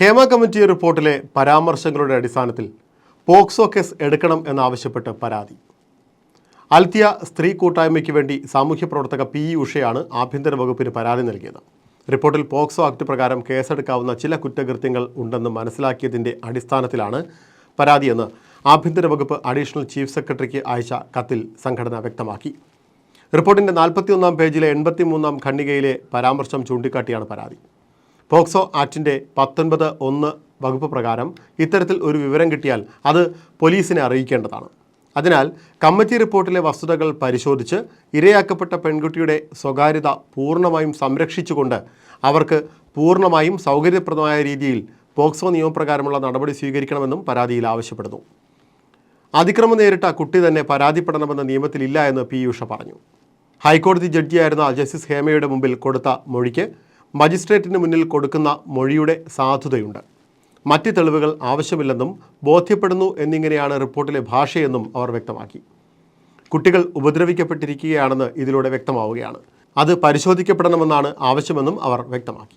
Hema committee റിപ്പോർട്ടിലെ പരാമർശങ്ങളുടെ അടിസ്ഥാനത്തിൽ POCSO case എടുക്കണം എന്നാവശ്യപ്പെട്ട് പരാതി. അൽത്തിയ സ്ത്രീ കൂട്ടായ്മയ്ക്ക് വേണ്ടി സാമൂഹ്യ പ്രവർത്തക പി ഇ ഉഷയാണ് ആഭ്യന്തര വകുപ്പിന് പരാതി നൽകിയത്. റിപ്പോർട്ടിൽ പോക്സോ ആക്ട് പ്രകാരം കേസെടുക്കാവുന്ന ചില കുറ്റകൃത്യങ്ങൾ ഉണ്ടെന്ന് മനസ്സിലാക്കിയതിന്റെ അടിസ്ഥാനത്തിലാണ് പരാതിയെന്ന് ആഭ്യന്തര വകുപ്പ് അഡീഷണൽ ചീഫ് സെക്രട്ടറിക്ക് അയച്ച കത്തിൽ സംഘടന വ്യക്തമാക്കി. റിപ്പോർട്ടിന്റെ നാൽപ്പത്തിയൊന്നാം പേജിലെ എൺപത്തിമൂന്നാം ഖണ്ഡികയിലെ പരാമർശം ചൂണ്ടിക്കാട്ടിയാണ് പരാതി. പോക്സോ ആക്ടിന്റെ പത്തൊൻപത് ഒന്ന് വകുപ്പ് പ്രകാരം ഇത്തരത്തിൽ ഒരു വിവരം കിട്ടിയാൽ അത് പോലീസിനെ അറിയിക്കേണ്ടതാണ്. അതിനാൽ കമ്മിറ്റി റിപ്പോർട്ടിലെ വസ്തുതകൾ പരിശോധിച്ച് ഇരയാക്കപ്പെട്ട പെൺകുട്ടിയുടെ സ്വകാര്യത പൂർണമായും സംരക്ഷിച്ചുകൊണ്ട് അവർക്ക് പൂർണമായും സൗകര്യപ്രദമായ രീതിയിൽ പോക്സോ നിയമപ്രകാരമുള്ള നടപടി സ്വീകരിക്കണമെന്നും പരാതിയിൽ ആവശ്യപ്പെടുന്നു. അതിക്രമം നേരിട്ട കുട്ടി തന്നെ പരാതിപ്പെടണമെന്ന നിയമത്തിലില്ല എന്ന് പി പറഞ്ഞു. ഹൈക്കോടതി ജഡ്ജിയായിരുന്ന ജസ്റ്റിസ് ഹേമയുടെ മുമ്പിൽ കൊടുത്ത മൊഴിക്ക് മജിസ്ട്രേറ്റിന് മുന്നിൽ കൊടുക്കുന്ന മൊഴിയുടെ സാധുതയുണ്ട്. മറ്റ് തെളിവുകൾ ആവശ്യമില്ലെന്നും ബോധ്യപ്പെടുന്നു എന്നിങ്ങനെയാണ് റിപ്പോർട്ടിലെ ഭാഷയെന്നും അവർ വ്യക്തമാക്കി. കുട്ടികൾ ഉപദ്രവിക്കപ്പെട്ടിരിക്കുകയാണെന്ന് ഇതിലൂടെ വ്യക്തമാവുകയാണ്. അത് പരിശോധിക്കപ്പെടണമെന്നാണ് ആവശ്യമെന്നും അവർ വ്യക്തമാക്കി.